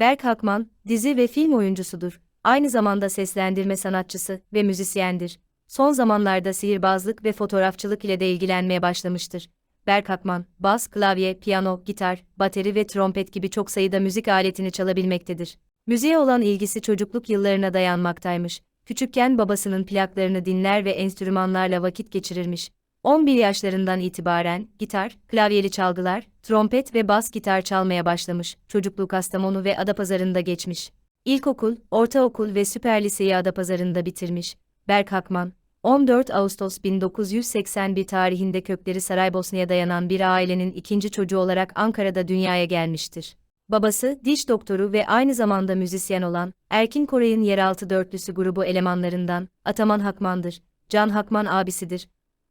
Berk Hakman, dizi ve film oyuncusudur. Aynı zamanda seslendirme sanatçısı ve müzisyendir. Son zamanlarda sihirbazlık ve fotoğrafçılık ile de ilgilenmeye başlamıştır. Berk Hakman, bas, klavye, piyano, gitar, bateri ve trompet gibi çok sayıda müzik aletini çalabilmektedir. Müziğe olan ilgisi çocukluk yıllarına dayanmaktaymış. Küçükken babasının plaklarını dinler ve enstrümanlarla vakit geçirirmiş. 11 yaşlarından itibaren gitar, klavyeli çalgılar, trompet ve bas gitar çalmaya başlamış. Çocukluğu Kastamonu ve Adapazarı'nda geçmiş. İlkokul, ortaokul ve süper liseyi Adapazarı'nda bitirmiş. Berk Hakman, 14 Ağustos 1981 tarihinde kökleri Saraybosna'ya dayanan bir ailenin ikinci çocuğu olarak Ankara'da dünyaya gelmiştir. Babası, diş doktoru ve aynı zamanda müzisyen olan, Erkin Koray'ın Yeraltı Dörtlüsü grubu elemanlarından, Ataman Hakman'dır. Can Hakman abisidir.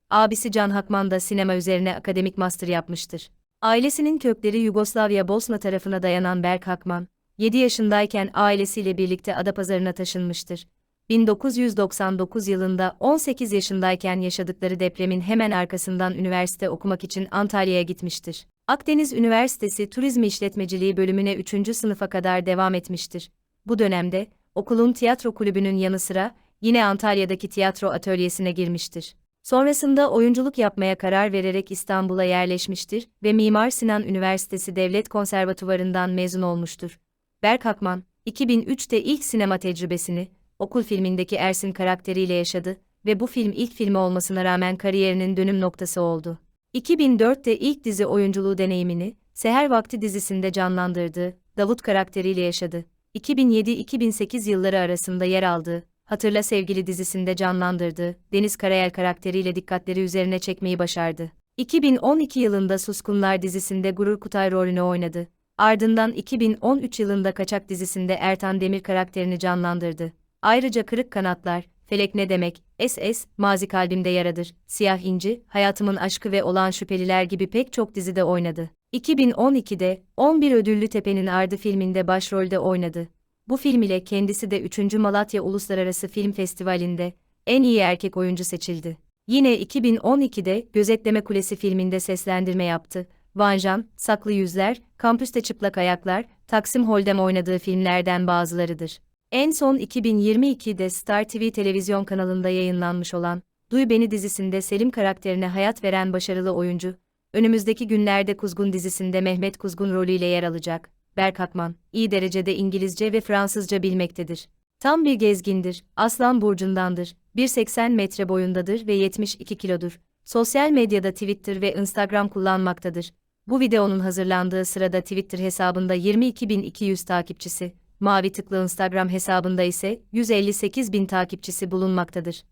Abisi Can Hakman da sinema üzerine akademik master yapmıştır. Ailesinin kökleri Yugoslavya Bosna tarafına dayanan Berk Hakman, 7 yaşındayken ailesiyle birlikte Adapazarı'na taşınmıştır. 1999 yılında 18 yaşındayken yaşadıkları depremin hemen arkasından üniversite okumak için Antalya'ya gitmiştir. Akdeniz Üniversitesi Turizm İşletmeciliği bölümüne 3. sınıfa kadar devam etmiştir. Bu dönemde, okulun tiyatro kulübünün yanı sıra, yine Antalya'daki tiyatro atölyesine girmiştir. Sonrasında oyunculuk yapmaya karar vererek İstanbul'a yerleşmiştir ve Mimar Sinan Üniversitesi Devlet Konservatuvarı'ndan mezun olmuştur. Berk Hakman, 2003'te ilk sinema tecrübesini, okul filmindeki Ersin karakteriyle yaşadı ve bu film ilk filmi olmasına rağmen kariyerinin dönüm noktası oldu. 2004'te ilk dizi oyunculuğu deneyimini, Seher Vakti dizisinde canlandırdığı Davut karakteriyle yaşadı. 2007-2008 yılları arasında yer aldığı Hatırla Sevgili dizisinde canlandırdığı Deniz Karayel karakteriyle dikkatleri üzerine çekmeyi başardı. 2012 yılında Suskunlar dizisinde Gurur Kutay rolünü oynadı. Ardından 2013 yılında Kaçak dizisinde Ertan Demir karakterini canlandırdı. Ayrıca Kırık Kanatlar, Felek Ne Demek, SS, Mazi Kalbimde Yaradır, Siyah İnci, Hayatımın Aşkı ve Olağan Şüpheliler gibi pek çok dizide oynadı. 2012'de 11 Ödüllü Tepe'nin Ardı filminde başrolde oynadı. Bu film ile kendisi de 3. Malatya Uluslararası Film Festivali'nde en iyi erkek oyuncu seçildi. Yine 2012'de Gözetleme Kulesi filminde seslendirme yaptı. Vanjan, Saklı Yüzler, Kampüste Çıplak Ayaklar, Taksim Hold'em oynadığı filmlerden bazılarıdır. En son 2022'de Star TV televizyon kanalında yayınlanmış olan Duy Beni dizisinde Selim karakterine hayat veren başarılı oyuncu, önümüzdeki günlerde Kuzgun dizisinde Mehmet Kuzgun rolüyle yer alacak. Berk Hakman, iyi derecede İngilizce ve Fransızca bilmektedir. Tam bir gezgindir, Aslan Burcu'ndandır, 1.80 metre boyundadır ve 72 kilodur. Sosyal medyada Twitter ve Instagram kullanmaktadır. Bu videonun hazırlandığı sırada Twitter hesabında 22.200 takipçisi, mavi tıklı Instagram hesabında ise 158.000 takipçisi bulunmaktadır.